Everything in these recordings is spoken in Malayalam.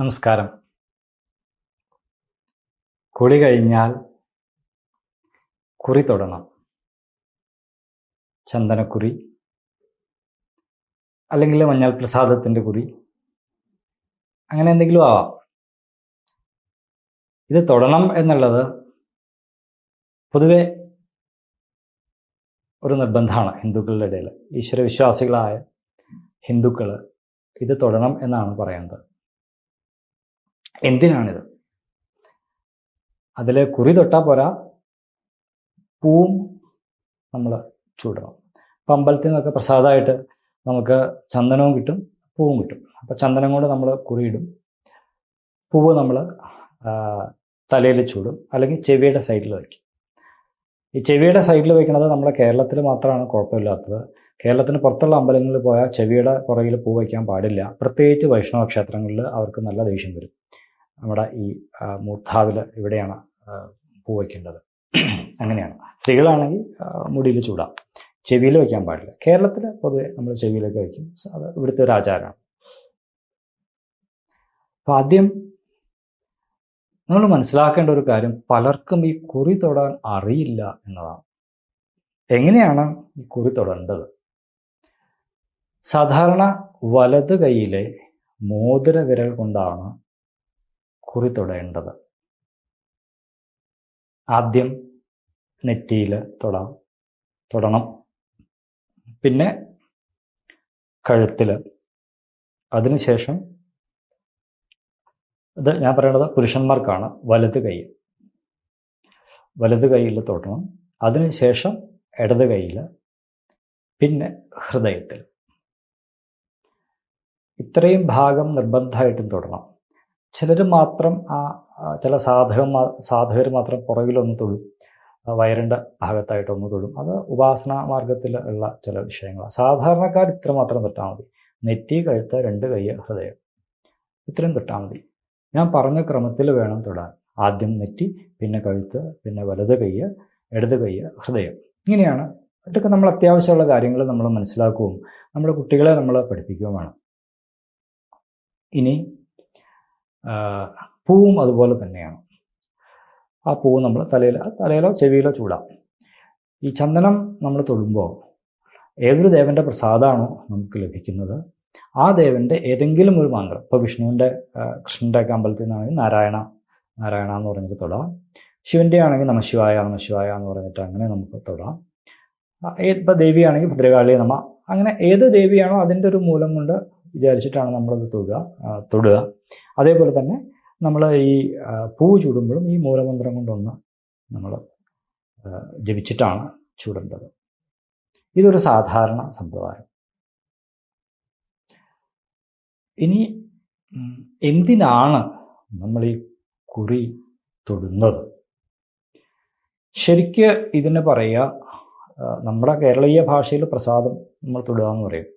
നമസ്കാരം. കുളി കഴിഞ്ഞാൽ കുറി തൊടണം. ചന്ദനക്കുറി അല്ലെങ്കിൽ മഞ്ഞൾ പ്രസാദത്തിന്റെ കുറി. അങ്ങനെ എന്തെങ്കിലും ആവാം. ഇത് തൊടണം എന്നുള്ളത് പൊതുവെ ഒരു നിർബന്ധമാണ് ഹിന്ദുക്കളുടെ ഇടയിൽ. ഈശ്വരവിശ്വാസികളായ ഹിന്ദുക്കൾ ഇത് തൊടണം എന്നാണ് പറയുന്നത് എന്തിനാണിത്? അതിൽ കുറി തൊട്ടാൽ പോരാ. പൂവും നമ്മൾ ചൂടണം. അപ്പം അമ്പലത്തിൽ നിന്നൊക്കെ പ്രസാദമായിട്ട് നമുക്ക് ചന്ദനവും കിട്ടും പൂവും കിട്ടും. അപ്പം ചന്ദനം കൊണ്ട് നമ്മൾ കുറിയിടും പൂവ് നമ്മൾ തലയിൽ ചൂടും അല്ലെങ്കിൽ ചെവിയുടെ സൈഡിൽ വയ്ക്കും. ഈ ചെവിയുടെ സൈഡിൽ വയ്ക്കുന്നത് നമ്മുടെ കേരളത്തിൽ മാത്രമാണ് കുഴപ്പമില്ലാത്തത്. കേരളത്തിന് പുറത്തുള്ള അമ്പലങ്ങളിൽ പോയാൽ ചെവിയുടെ പുറകിൽ പൂ വയ്ക്കാൻ പാടില്ല. പ്രത്യേകിച്ച് വൈഷ്ണവ ക്ഷേത്രങ്ങളിൽ അവർക്ക് നല്ല ദേഷ്യം വരും. നമ്മുടെ ഈ മൂർധാവിൽ ഇവിടെയാണ് പൂ വയ്ക്കേണ്ടത്. അങ്ങനെയാണ്. സ്ത്രീകളാണെങ്കിൽ മുടിയിൽ ചൂടാം. ചെവിയിൽ വയ്ക്കാൻ പാടില്ല. കേരളത്തിൽ പൊതുവെ നമ്മൾ ചെവിയിലൊക്കെ വയ്ക്കും. അത് ഇവിടുത്തെ ഒരു ആചാരമാണ്. അപ്പം ആദ്യം നമ്മൾ മനസ്സിലാക്കേണ്ട ഒരു കാര്യം പലർക്കും ഈ കുറി തൊടാൻ അറിയില്ല എന്നതാണ്. എങ്ങനെയാണ് ഈ കുറി തൊടേണ്ടത്? സാധാരണ വലത് കൈയിലെ മോതിര വിരൽ കൊണ്ടാണ് കുറി തൊടേണ്ടത് ആദ്യം നെറ്റിയിൽ തൊടാം. തൊടണം. പിന്നെ കഴുത്തിൽ അതിനുശേഷം ഇത് ഞാൻ പറയുന്നത് പുരുഷന്മാർക്കാണ്. വലത് കൈ. വലത് കൈയിൽ തൊടണം. അതിനുശേഷം ഇടത് കൈയിൽ പിന്നെ ഹൃദയത്തിൽ. ഇത്രയും ഭാഗം നിർബന്ധമായിട്ടും തൊടണം. ചിലർ മാത്രം ആ ചില സാധക സാധകർ മാത്രം പുറകിലൊന്ന് തൊഴും. വയറിന്റെ ഭാഗത്തായിട്ടൊന്ന് തൊഴും. അത് ഉപാസന മാർഗത്തിൽ ഉള്ള ചില വിഷയങ്ങളാണ് സാധാരണക്കാർ ഇത്ര മാത്രം തൊട്ടാൽ മതി. നെറ്റി കഴുത്ത രണ്ട് കൈ ഹൃദയം ഇത്രയും തൊട്ടാൽ മതി. ഞാൻ പറഞ്ഞ ക്രമത്തിൽ വേണം തൊടാൻ. ആദ്യം നെറ്റി പിന്നെ കഴുത്ത് പിന്നെ വലത് കൈ ഇടത് കൈ ഹൃദയം. ഇങ്ങനെയാണ്. ഇതൊക്കെ നമ്മൾ അത്യാവശ്യമുള്ള കാര്യങ്ങൾ നമ്മൾ മനസ്സിലാക്കുകയും നമ്മുടെ കുട്ടികളെ നമ്മൾ പഠിപ്പിക്കുകയും വേണം. ഇനി പൂവും അതുപോലെ തന്നെയാണ്. ആ പൂവ് നമ്മൾ തലയിൽ തലയിലോ ചെവിയിലോ ചൂടാം. ഈ ചന്ദനം നമ്മൾ തൊടുമ്പോൾ ഏതൊരു ദേവന്റെ പ്രസാദമാണോ നമുക്ക് ലഭിക്കുന്നത്? ആ ദേവന്റെ ഏതെങ്കിലും ഒരു മന്ത്രം ഇപ്പോൾ വിഷ്ണുവിന്റെ കൃഷ്ണന്റെയൊക്കെ അമ്പലത്തിൽ നിന്നാണെങ്കിൽ നാരായണ നാരായണ എന്ന് പറഞ്ഞിട്ട് തൊടാം. ശിവന്റെ ആണെങ്കിൽ നമശിവായ നമശിവായ എന്ന് പറഞ്ഞിട്ട് അങ്ങനെ നമുക്ക് തൊടാം. ഇപ്പം ദേവിയാണെങ്കിൽ ഭദ്രകാളി നമ അങ്ങനെ ഏത് ദേവിയാണോ അതിന്റെ ഒരു മൂലം കൊണ്ട് വിചാരിച്ചിട്ടാണ് നമ്മളത് തൊടുക തൊടുക. അതേപോലെ തന്നെ നമ്മൾ ഈ പൂ ചൂടുമ്പോഴും ഈ മൂലമന്ത്രം കൊണ്ടൊന്ന് നമ്മൾ ജപിച്ചിട്ടാണ് ചൂടേണ്ടത്. ഇതൊരു സാധാരണ സമ്പ്രദായം ഇനി എന്തിനാണ് നമ്മൾ ഈ കുറി തൊടുന്നത്? ശരിക്ക് ഇതിനെ പറയുക നമ്മുടെ കേരളീയ ഭാഷയിൽ പ്രസാദം നമ്മൾ തൊടുക എന്ന് പറയും.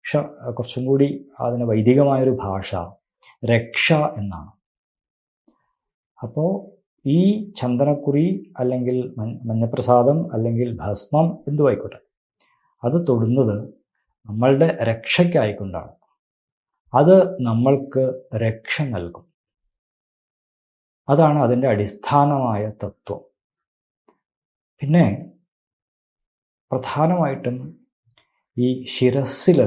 പക്ഷെ കുറച്ചും കൂടി അതിന് വൈദികമായൊരു ഭാഷ രക്ഷ എന്നാണ്. അപ്പോൾ ഈ ചന്ദനക്കുറി അല്ലെങ്കിൽ മഞ്ഞപ്രസാദം അല്ലെങ്കിൽ ഭസ്മം എന്തു ആയിക്കോട്ടെ അത് തൊടുന്നത് നമ്മളുടെ രക്ഷയ്ക്കായിക്കൊണ്ടാണ്. അത് നമ്മൾക്ക് രക്ഷ നൽകും. അതാണ് അതിന്റെ അടിസ്ഥാനമായ തത്വം. പിന്നെ പ്രധാനമായിട്ടും ഈ ശിരസ്സിൽ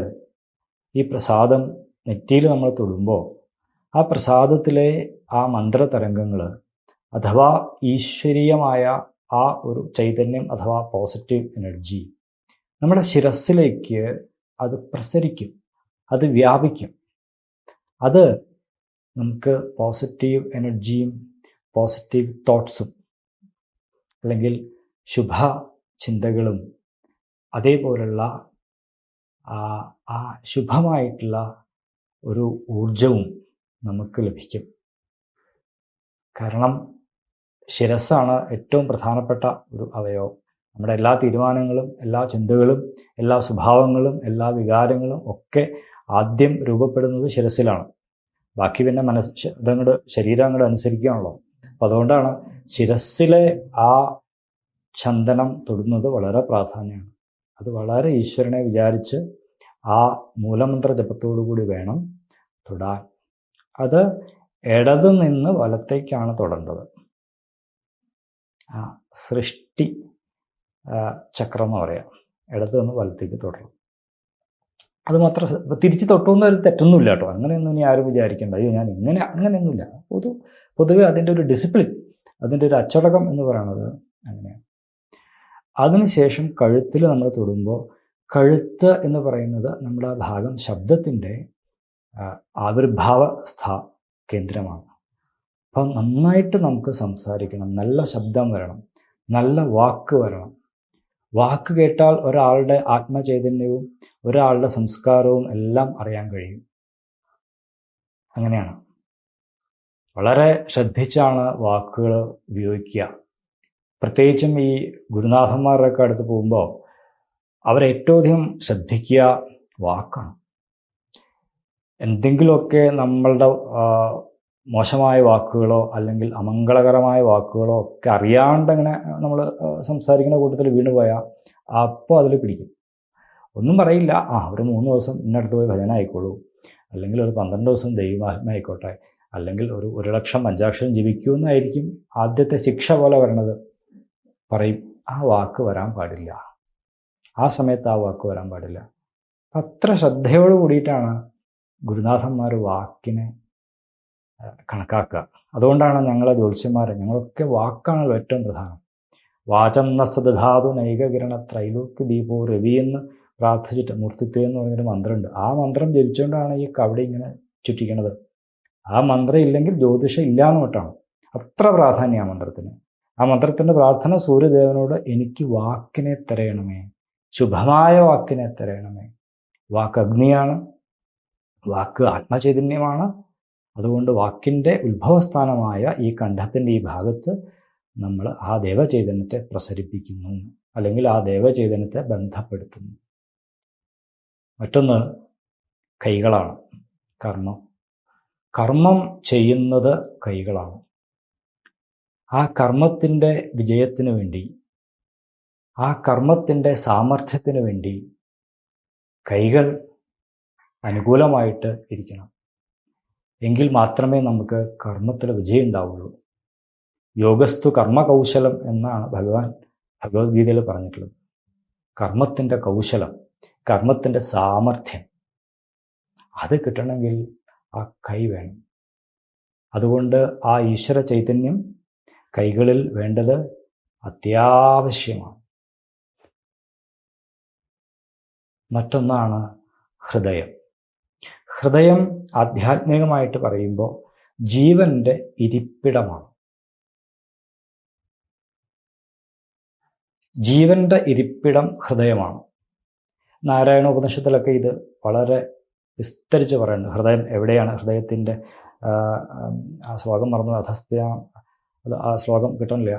ഈ പ്രസാദം നെറ്റിയിൽ നമ്മൾ തൊടുമ്പോൾ ആ പ്രസാദത്തിലെ ആ മന്ത്രതരംഗങ്ങൾ അഥവാ ഈശ്വരീയമായ ആ ഒരു ചൈതന്യം അഥവാ പോസിറ്റീവ് എനർജി നമ്മുടെ ശിരസിലേക്ക് അത് പ്രസരിക്കും അത് വ്യാപിക്കും. അത് നമുക്ക് പോസിറ്റീവ് എനർജിയും പോസിറ്റീവ് തോട്ട്സും അല്ലെങ്കിൽ ശുഭ ചിന്തകളും അതേപോലുള്ള ആ ശുഭമായിട്ടുള്ള ഒരു ഊർജവും നമുക്ക് ലഭിക്കും. കാരണം ശിരസ്സാണ് ഏറ്റവും പ്രധാനപ്പെട്ട ഒരു അവയവം. നമ്മുടെ എല്ലാ തീരുമാനങ്ങളും എല്ലാ ചിന്തകളും എല്ലാ സ്വഭാവങ്ങളും എല്ലാ വികാരങ്ങളും ഒക്കെ ആദ്യം രൂപപ്പെടുന്നത് ശിരസിലാണ് ബാക്കി പിന്നെ മനസ്സ് ഇതങ്ങോട്ട് ശരീരം അങ്ങോട്ട് അനുസരിക്കുകയാണല്ലോ അപ്പം അതുകൊണ്ടാണ് ശിരസ്സിലെ ആ ചന്ദനം തൊടുന്നത് വളരെ പ്രാധാന്യമാണ്. അത് വളരെ ഈശ്വരനെ വിചാരിച്ച് ആ മൂലമന്ത്ര ജപത്തോടു കൂടി വേണം തൊടാൻ. അത് ഇടത് നിന്ന് വലത്തേക്കാണ് തൊടേണ്ടത്. ആ സൃഷ്ടി ചക്രം എന്ന് പറയാം. ഇടത് നിന്ന് വലത്തേക്ക് തുടരും അത് മാത്രം തിരിച്ച് തൊട്ടുന്ന ഒരു തെറ്റൊന്നുമില്ല കേട്ടോ. അങ്ങനെയൊന്നും ഇനി ആരും വിചാരിക്കേണ്ട. അയ്യോ ഞാൻ ഇങ്ങനെ അങ്ങനെയൊന്നുമില്ല. പൊതു പൊതുവെ അതിന്റെ ഒരു ഡിസിപ്ലിൻ അതിന്റെ ഒരു അച്ചടക്കം എന്ന് പറയുന്നത് അങ്ങനെയാണ്. അതിനുശേഷം കഴുത്തിൽ നമ്മൾ തൊടുമ്പോൾ കഴുത്ത് എന്ന് പറയുന്നത് നമ്മുടെ ആ ഭാഗം ശബ്ദത്തിന്റെ ആവിർഭാവ സ്ഥാ കേന്ദ്രമാണ്. അപ്പം നന്നായിട്ട് നമുക്ക് സംസാരിക്കണം നല്ല ശബ്ദം വരണം നല്ല വാക്ക് വരണം. വാക്ക് കേട്ടാൽ ഒരാളുടെ ആത്മചൈതന്യവും ഒരാളുടെ സംസ്കാരവും എല്ലാം അറിയാൻ കഴിയും. അങ്ങനെയാണ്. വളരെ ശ്രദ്ധിച്ചാണ് വാക്കുകൾ ഉപയോഗിക്കുക. പ്രത്യേകിച്ചും ഈ ഗുരുനാഥന്മാരുടെയൊക്കെ അടുത്ത് പോകുമ്പോൾ അവരേറ്റവും അധികം ശ്രദ്ധിക്കുക വാക്കാണ്. എന്തെങ്കിലുമൊക്കെ നമ്മളുടെ മോശമായ വാക്കുകളോ അല്ലെങ്കിൽ അമംഗളകരമായ വാക്കുകളോ ഒക്കെ അറിയാണ്ട് അങ്ങനെ നമ്മൾ സംസാരിക്കുന്ന കൂട്ടത്തിൽ വീണുപോയാൽ അപ്പോൾ അതിൽ പിടിക്കും. ഒന്നും പറയില്ല. ആ ഒരു മൂന്ന് ദിവസം ഇന്നടുത്ത് പോയി ഭജന ആയിക്കോളൂ. അല്ലെങ്കിൽ ഒരു പന്ത്രണ്ട് ദിവസം ദൈവമാത്മ ആയിക്കോട്ടെ. അല്ലെങ്കിൽ ഒരു ഒരു ലക്ഷം പഞ്ചാക്ഷരം ജപിക്കുമെന്നായിരിക്കും ആദ്യത്തെ ശിക്ഷ പോലെ വരണത്. പറയും ആ വാക്ക് വരാൻ പാടില്ല. ആ സമയത്ത് ആ വാക്ക് വരാൻ പാടില്ല. അത്ര ശ്രദ്ധയോട് കൂടിയിട്ടാണ് ഗുരുനാഥന്മാർ വാക്കിനെ കണക്കാക്കുക. അതുകൊണ്ടാണ് ഞങ്ങളെ ജ്യോത്സ്യന്മാർ ഞങ്ങളൊക്കെ വാക്കാണല്ലോ ഏറ്റവും പ്രധാനം. വാചം നസ്തധാതു നൈകകിരണ ത്രൈലോക്യ ദീപോ രവി എന്ന് പ്രാർത്ഥിച്ചിട്ട് മൂർത്തിത്വം എന്ന് പറഞ്ഞൊരു മന്ത്രമുണ്ട്. ആ മന്ത്രം ജപിച്ചുകൊണ്ടാണ് ഈ കവടി ഇങ്ങനെ ചുറ്റിക്കണത്. ആ മന്ത്രം ഇല്ലെങ്കിൽ ജ്യോതിഷം ഇല്ലാന്ന് തൊട്ടാണ് അത്ര പ്രാധാന്യം ആ മന്ത്രത്തിന്. ആ മന്ത്രത്തിന്റെ പ്രാർത്ഥന സൂര്യദേവനോട് എനിക്ക് വാക്കിനെ തരയണമേ. ശുഭമായ വാക്കിനെ തരയണമേ. വാക്ക് അഗ്നിയാണ്. വാക്ക് ആത്മചൈതന്യമാണ്. അതുകൊണ്ട് വാക്കിന്റെ ഉത്ഭവസ്ഥാനമായ ഈ കണ്ഠത്തിന്റെ ഈ ഭാഗത്ത് നമ്മൾ ആ ദേവചൈതന്യത്തെ പ്രസരിപ്പിക്കുന്നു അല്ലെങ്കിൽ ആ ദേവചൈതന്യത്തെ ബന്ധപ്പെടുത്തുന്നു. മറ്റൊന്ന് കൈകളാണ്. കർമ്മം. കർമ്മം ചെയ്യുന്നത് കൈകളാണ്. ആ കർമ്മത്തിന്റെ വിജയത്തിന് വേണ്ടി ആ കർമ്മത്തിന്റെ സാമർഥ്യത്തിന് വേണ്ടി കൈകൾ അനുകൂലമായിട്ട് ഇരിക്കണം. എങ്കിൽ മാത്രമേ നമുക്ക് കർമ്മത്തിൽ വിജയം ഉണ്ടാവുള്ളൂ. യോഗസ്തു കർമ്മകൗശലം എന്നാണ് ഭഗവാൻ ഭഗവത്ഗീതയിൽ പറഞ്ഞിട്ടുള്ളത്. കർമ്മത്തിന്റെ കൗശലം കർമ്മത്തിന്റെ സാമർഥ്യം അത് കിട്ടണമെങ്കിൽ ആ കൈ വേണം. അതുകൊണ്ട് ആ ഈശ്വര ചൈതന്യം കൈകളിൽ വേണ്ടത് അത്യാവശ്യമാണ്. മറ്റൊന്നാണ് ഹൃദയം. ഹൃദയം ആധ്യാത്മികമായിട്ട് പറയുമ്പോൾ ജീവന്റെ ഇരിപ്പിടമാണ്. ജീവന്റെ ഇരിപ്പിടം ഹൃദയമാണ്. നാരായണ ഉപനിഷത്തിലൊക്കെ ഇത് വളരെ വിസ്തരിച്ച് പറയുന്നുണ്ട് ഹൃദയം എവിടെയാണ്? ഹൃദയത്തിന്റെ ശ്ലോകം മറന്നു അധസ്ഥ അത് ആ ശ്ലോകം കിട്ടണില്ല.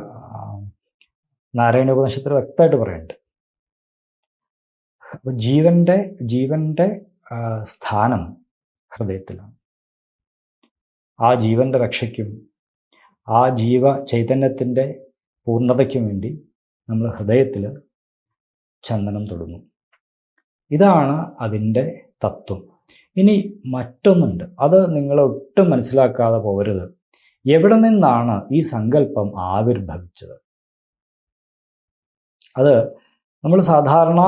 നാരായണ ഉപനിഷത്തിൽ വ്യക്തമായിട്ട് പറയുന്നുണ്ട്. അപ്പോൾ ജീവന്റെ ജീവന്റെ സ്ഥാനം ഹൃദയത്തിലാണ്. ആ ജീവന്റെ രക്ഷയ്ക്കും ആ ജീവ ചൈതന്യത്തിന്റെ പൂർണതയ്ക്കും വേണ്ടി നമ്മൾ ഹൃദയത്തിൽ ചന്ദനം തൊടുന്നു. ഇതാണ് അതിന്റെ തത്വം. ഇനി മറ്റൊന്നുണ്ട്. അത് നിങ്ങൾ ഒട്ടും മനസ്സിലാക്കാതെ പോകരുത്. എവിടെ നിന്നാണ് ഈ സങ്കല്പം ആവിർഭവിച്ചത്? അത് നമ്മൾ സാധാരണ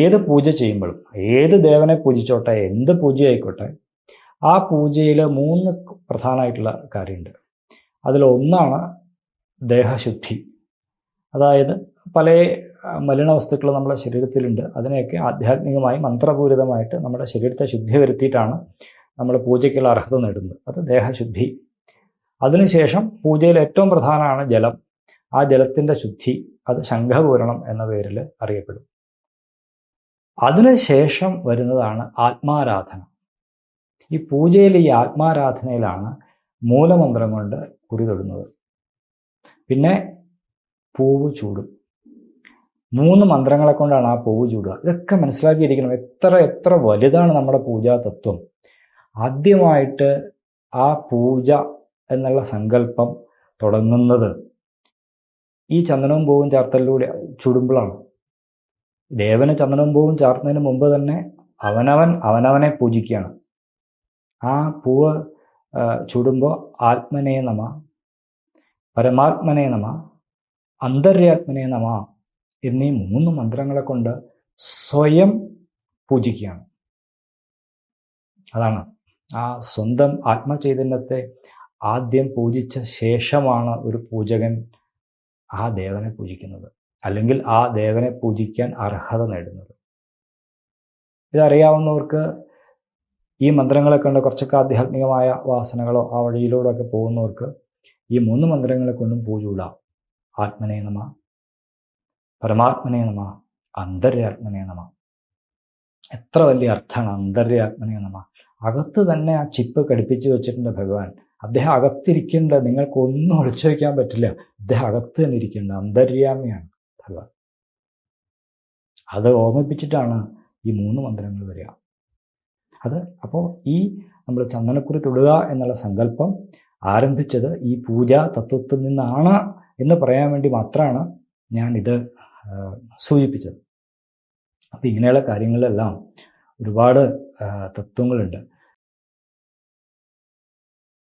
ഏത് പൂജ ചെയ്യുമ്പോഴും ഏത് ദേവനെ പൂജിച്ചോട്ടെ എന്ത് പൂജയായിക്കോട്ടെ ആ പൂജയിൽ മൂന്ന് പ്രധാനമായിട്ടുള്ള കാര്യമുണ്ട്. അതിലൊന്നാണ് ദേഹശുദ്ധി. അതായത് പല മലിന വസ്തുക്കൾ നമ്മുടെ ശരീരത്തിലുണ്ട്. അതിനെയൊക്കെ ആധ്യാത്മികമായി മന്ത്രപൂരിതമായിട്ട് നമ്മുടെ ശരീരത്തെ ശുദ്ധി വരുത്തിയിട്ടാണ് നമ്മൾ പൂജയ്ക്കുള്ള അർഹത നേടുന്നത്. അത് ദേഹശുദ്ധി. അതിനുശേഷം പൂജയിൽ ഏറ്റവും പ്രധാനമാണ് ജലം. ആ ജലത്തിന്റെ ശുദ്ധി അത് ശംഖപൂരണം എന്ന പേരിൽ അറിയപ്പെടും. അതിനുശേഷം വരുന്നതാണ് ആത്മാരാധന. ഈ പൂജയിൽ ഈ ആത്മാരാധനയിലാണ് മൂലമന്ത്രം കൊണ്ട് കുറി തൊടുന്നത്. പിന്നെ പൂവ് ചൂടും. മൂന്ന് മന്ത്രങ്ങളെ കൊണ്ടാണ് ആ പൂവ് ചൂടുക. ഇതൊക്കെ മനസ്സിലാക്കിയിരിക്കണം. എത്ര എത്ര വലുതാണ് നമ്മുടെ പൂജാ തത്വം ആദ്യമായിട്ട് ആ പൂജ എന്നുള്ള സങ്കല്പം തുടങ്ങുന്നത് ഈ ചന്ദനവും പൂവും ചാർത്തലിലൂടെ ചുടുമ്പോഴാണ്. ദേവന് ചന്ദനവും പൂവും ചാർത്തുന്നതിന് മുമ്പ് തന്നെ അവനവൻ അവനവനെ പൂജിക്കുകയാണ്. ആ പൂവ് ചൂടുമ്പോൾ ആത്മനേ നമ പരമാത്മനേ നമ അന്തര്യാത്മനേ നമ എന്നീ മൂന്ന് മന്ത്രങ്ങളെ കൊണ്ട് സ്വയം പൂജിക്കുകയാണ്. അതാണ് ആ സ്വന്തം ആത്മചൈതന്യത്തെ ആദ്യം പൂജിച്ച ശേഷമാണ് ഒരു പൂജകൻ ആ ദേവനെ പൂജിക്കുന്നത്. അല്ലെങ്കിൽ ആ ദേവനെ പൂജിക്കാൻ അർഹത നേടുന്നത്. ഇതറിയാവുന്നവർക്ക് ഈ മന്ത്രങ്ങളെ കണ്ട് കുറച്ചൊക്കെ ആധ്യാത്മികമായ വാസനകളോ ആ വഴിയിലൂടെ ഒക്കെ പോകുന്നവർക്ക് ഈ മൂന്ന് മന്ത്രങ്ങളെ കൊണ്ടും പൂജ ആത്മനേ നമ പരമാത്മനേ നമ നമ. എത്ര വലിയ അർത്ഥമാണ് അന്തര്യാത്മനേ നമ. അകത്ത് തന്നെ ആ ചിപ്പ് ഘടിപ്പിച്ച് വെച്ചിട്ടുണ്ട് ഭഗവാൻ. അദ്ദേഹം അകത്തിരിക്കേണ്ട നിങ്ങൾക്കൊന്നും ഒളിച്ചു വയ്ക്കാൻ പറ്റില്ല. അദ്ദേഹം അകത്ത് തന്നെ ഇരിക്കേണ്ട അന്തര്യാമിയാണ് ഭഗവാൻ. അത് ഓർമ്മിപ്പിച്ചിട്ടാണ് ഈ മൂന്ന് മന്ത്രങ്ങൾ വരിക. അത് അപ്പോൾ ഈ നമ്മൾ ചന്ദനക്കുറി തൊടുക എന്നുള്ള സങ്കല്പം ആരംഭിച്ചത് ഈ പൂജ തത്വത്തിൽ നിന്നാണ് എന്ന് പറയാൻ വേണ്ടി മാത്രമാണ് ഞാൻ ഇത് സൂചിപ്പിച്ചത്. അപ്പോൾ ഇങ്ങനെയുള്ള കാര്യങ്ങളിലെല്ലാം ഒരുപാട് തത്വങ്ങളുണ്ട്.